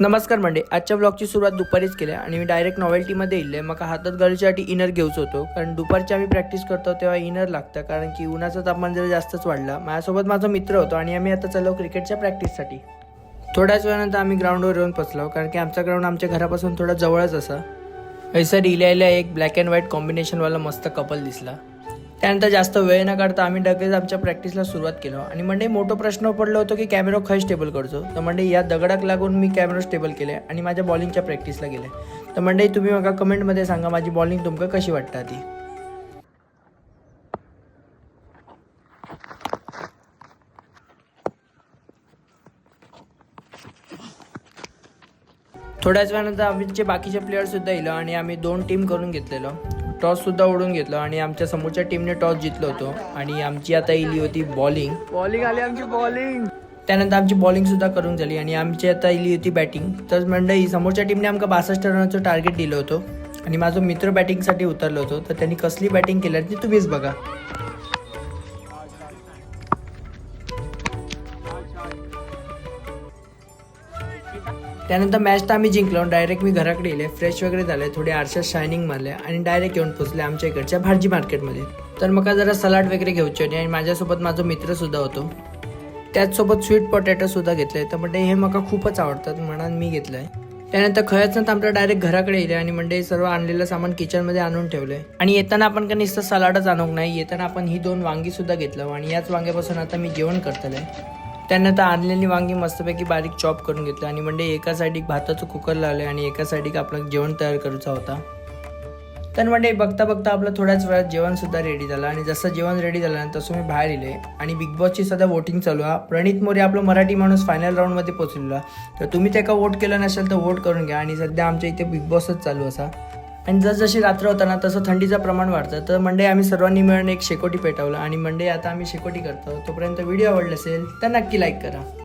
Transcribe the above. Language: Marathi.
नमस्कार मंडे आजच्या ब्लॉगची सुरुवात दुपारीच केल्या आणि मी डायरेक्ट नॉवेल्टीमध्ये येईल मग हातात घालूच्यासाठी इनर घेऊच होतो कारण दुपारची आम्ही प्रॅक्टिस करतो तेव्हा इनर लागतं. कारण की उन्हाचं तापमान जरा जास्तच वाढलं माझ्यासोबत माझा मित्र होतो आणि आम्ही आता चाललो क्रिकेटच्या प्रॅक्टिससाठी थोड्याच वेळानंतर आम्ही ग्राउंडवर येऊन पसलो कारण की आमचा ग्राउंड आमच्या घरापासून थोडा जवळच असा. ऐसा इल्या एक ब्लॅक अँड व्हाईट कॉम्बिनेशनवाला मस्त कपल दिसला. त्यानंतर जास्त वेळ न काढता आम्ही लगेच आमच्या प्रॅक्टिसला सुरुवात केलो. आणि म्हणजे मोठा प्रश्न पडलो होतो की कॅमेरा खय स्टेबल करतो. तर म्हणजे या दगडाक लागून मी कॅमेरा स्टेबल केले आणि माझ्या बॉलिंगच्या प्रॅक्टिसला गेले. तर म्हणजे तुम्ही मला कमेंटमध्ये सांगा माझी बॉलिंग तुमका कशी वाटता ती? थोड्याच वेळानंतर आमचे बाकीचे प्लेयरसुद्धा येलो आणि आम्ही दोन टीम करून घेतलेलो. टॉस सुद्धा उडून घेतलो आणि आमच्या समोरच्या टीमने टॉस जितलो होतो. आणि आमची आता इली होती बॉलिंग बॉलिंग आली आमची बॉलिंग त्यानंतर आमची बॉलिंग सुद्धा करून झाली आणि आमची आता इली होती बॅटिंग तर मंडळी समोरच्या टीमने आमका बासष्ट रनाचं टार्गेट दिलं होतं. आणि माझा मित्र बॅटिंगसाठी उतरलो होतो. तर त्यांनी कसली बॅटिंग केली ती तुम्हीच बघा. त्यानंतर मॅच तर आम्ही जिंकलो डायरेक्ट मी घराकडे येले फ्रेश वगैरे झाले थोडे आरशात शायनिंग मारले आणि डायरेक्ट येऊन पोचले आमच्या इकडच्या भाजी मार्केटमध्ये तर मग जरा सलाड वगैरे घ्यायची होती आणि माझ्यासोबत माझा मित्रसुद्धा होतो. त्याचसोबत स्वीट पोटॅटोसुद्धा घेतले. तर म्हणजे हे मला खूपच आवडतात म्हणून मी घेतलं आहे त्यानंतर खरंच ना आमच्या डायरेक्ट घराकडे येले आणि म्हणजे सर्व आणलेलं सामान किचनमध्ये आणून ठेवलंय. आणि येताना आपण का नुसतं सलाडच आणूक नाही. येताना आपण ही दोन वांगी सुद्धा घेतलं आणि याच वांग्यापासून आता मी जेवण त्यानं तर आणलेली वांगी मस्तपैकी बारीक चॉप करून घेतलं. आणि म्हणजे एका साईडिक भाताचं कुकर लावलं आणि एका साईडिक आपलं जेवण तयार करायचा होता. तर म्हणजे बघता बघता आपलं थोड्याच वेळात जेवणसुद्धा रेडी झालं. आणि जसं जेवण रेडी झालं ना तसं मी बाहेर येले आणि बिग बॉसची सध्या वोटिंग चालू आहे. प्रणित मोरे आपलं मराठी माणूस फायनल राऊंडमध्ये पोचलेला तर तुम्ही त्याका वोट केलं नसेल तर वोट करून घ्या. आणि सध्या आमच्या इथे बिग बॉसच चालू असा. आणि जसजशी रात्र होता ना तसं थंडीचं प्रमाण वाढतं. तर मंडे आम्ही सर्वांनी मिळून एक शेकोटी पेटवलं आणि मंडे आता आम्ही शेकोटी करतो. तोपर्यंत व्हिडिओ आवडला असेल तर नक्की लाईक करा.